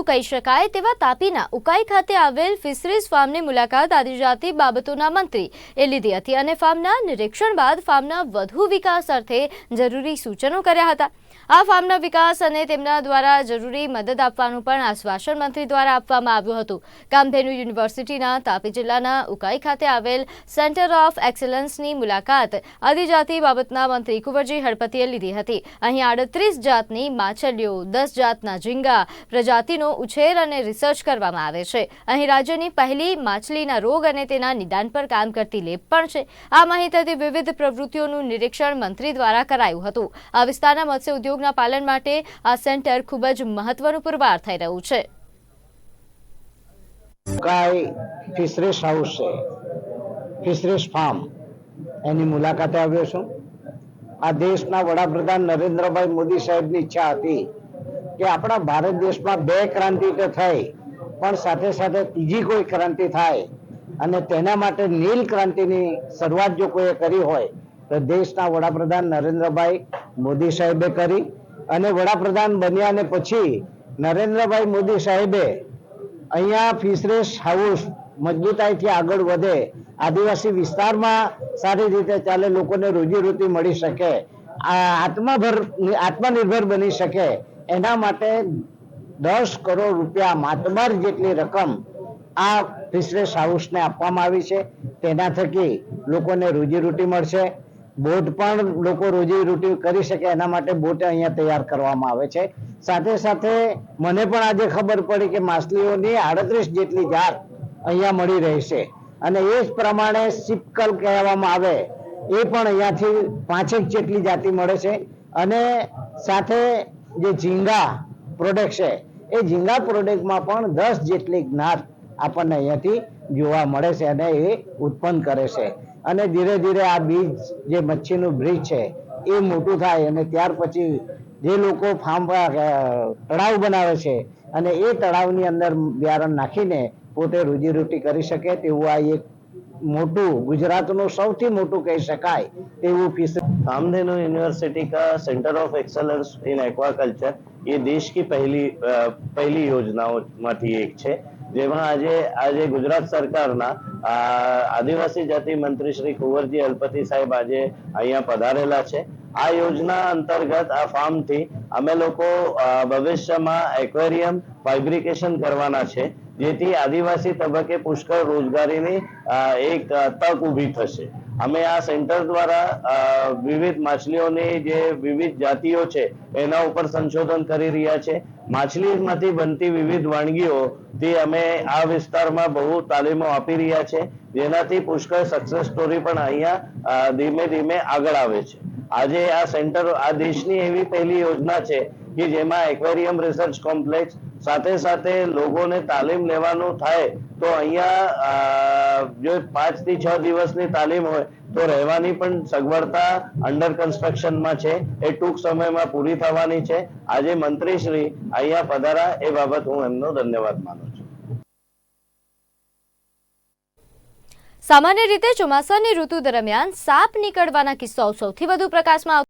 મોટું કહી શકાય તેવા તાપીના ઉકાઈ ખાતે આવેલ ફિશરીઝ ફાર્મની મુલાકાત આદિજાતિ બાબતોના મંત્રી એ લીધી હતી અને ફાર્મના નિરીક્ષણ બાદ ફાર્મના વધુ વિકાસ અર્થે જરૂરી સૂચનો કર્યા હતા. આ ફાર્મના વિકાસ અને તેમના દ્વારા જરૂરી મદદ આપવાનું પણ આશ્વાસન મંત્રી દ્વારા આપવામાં આવ્યું હતું. કામધેનુ યુનિવર્સિટીના તાપી જિલ્લાના ઉકાઈ ખાતે આવેલ સેન્ટર ઓફ એક્સલન્સની મુલાકાત આદિજાતિ બાબતના મંત્રી કુંવરજી હળપતિએ લીધી હતી. અહીં આડત્રીસ જાતની માછલીઓ, દસ જાતના ઝીંગા, પ્રજાતિનો ઉછેર અને રિસર્ચ કરવામાં આવે છે. અહીં રાજ્યની પહેલી માછલીના રોગ અને તેના નિદાન પર કામ કરતી લેબ પણ છે. આ માહિતીથી વિવિધ પ્રવૃત્તિઓનું નિરીક્ષણ મંત્રી દ્વારા કરાયું હતું. આ વિસ્તારના મત્સ્ય ઉદ્યોગના પાલન માટે આ સેન્ટર ખૂબ જ મહત્વનું પુરવાર થઈ રહ્યું છે. Fisheries farm. એની મુલાકાતે આવ્યો છું. આ દેશના વડાપ્રધાન નરેન્દ્રભાઈ મોદી સાહેબની ઈચ્છા હતી કે આપણા ભારત દેશમાં બે ક્રાંતિ તો થઈ, પણ સાથે સાથે ત્રીજી કોઈ ક્રાંતિ થાય અને તેના માટે નીલ ક્રાંતિની શરૂઆત જો કોઈએ કરી હોય, તો દેશના વડાપ્રધાન નરેન્દ્રભાઈ મોદી સાહેબે કરી અને વડાપ્રધાન બન્યા ને પછી નરેન્દ્રભાઈ મોદી સાહેબે અહીંયા ફિશરેસ હાઉસ મજબૂતાઈથી આગળ વધે, આદિવાસી વિસ્તારમાં સારી રીતે ચાલે, લોકોને રોજીરોટી મળી શકે આત્મભર, આત્મનિર્ભર બની શકે, એના માટે દસ કરોડ રૂપિયા માતબાર જેટલી રકમ આ ફિશરેસ હાઉસને આપવામાં આવી છે. તેના થકી લોકોને રોજીરોટી મળશે. બોટ પણ લોકો રોજી રોટી કરી શકે, એના માટે બોટ અહીંયા તૈયાર કરવામાં આવે છે. સાથે સાથે મને પણ આજે ખબર પડી કે માછલીઓની આડત્રીસ જેટલી જાત અહીંયા મળી રહેશે. અને એ જ પ્રમાણે સિપકલ કહેવામાં આવે, એ પણ અહીંયાથી પાંચેક જેટલી જાતિ મળે છે. અને સાથે જે ઝીંગા પ્રોડક્ટ છે, એ ઝીંગા પ્રોડક્ટમાં પણ દસ જેટલી જ્ઞાત આપણને અહીંયાથી જોવા મળે છે અને એ ઉત્પન્ન કરે છે અને ધીરે ધીરે આ બીજ જે મચ્છીનું બ્રિજ છે એ મોટું થાય અને ત્યાર પછી જે લોકો ફાર્મ તળાવ બનાવે છે અને એ તળાવની અંદર બિયારણ નાખીને પોતે રોજીરોટી કરી શકે તેવું આ એક મોટું ગુજરાતનું સૌથી મોટું કહી શકાય તેવું ફિશ कामधेनु यूनिवर्सिटी का centre of excellence in aquaculture ये देश की પહેલી અ, પહેલી યોજનાઓમાંથી એક છે જેમાં આજે આજે ગુજરાત સરકારના આદિવાસી જાતિ મંત્રી શ્રી કુંવરજી અલપતિ સાહેબ આજે અહીંયા પધારેલા છે. આ યોજના અંતર્ગત આ ફાર્મથી અમે લોકો ભવિષ્યમાં એક્વેરિયમ ફાઇબ્રિકેશન કરવાના છે, જેથી આદિવાસી તબક્કે પુષ્કળ રોજગારીની એક તક ઊભી થશે. અમે આ સેન્ટર દ્વારા વિવિધ માછલીઓની જે વિવિધ જાતિઓ છે, એના ઉપર સંશોધન કરી રહ્યા છે. માછલીમાંથી બનતી વિવિધ વાનગીઓ થી અમે આ વિસ્તારમાં બહુ તાલીમો આપી રહ્યા છે, જેનાથી પુષ્કળ સક્સેસ સ્ટોરી પણ અહીંયા ધીમે ધીમે આગળ આવે છે. આજે આ સેન્ટર, આ દેશની એવી પહેલી યોજના છે કે જેમાં એક્વેરિયમ રિસર્ચ કોમ્પ્લેક્સ સાથે સાથે લોકોને તાલીમ લેવાનું થાય, તો અહીંયા જો પાંચથી છ દિવસની તાલીમ હોય, તો રહેવાની પણ સગવડતા અંડર કન્સ્ટ્રક્શનમાં છે. એ ટૂંક સમયમાં પૂરી થવાની છે. આજે મંત્રીશ્રી અહીંયા પધારા એ બાબત હું એમનો ધન્યવાદ માનું છું. સામાન્ય રીતે ચોમાસાની ઋતુ દરમિયાન સાપ નીકળવાના કિસ્સાઓ સૌથી વધુ પ્રકાશમાં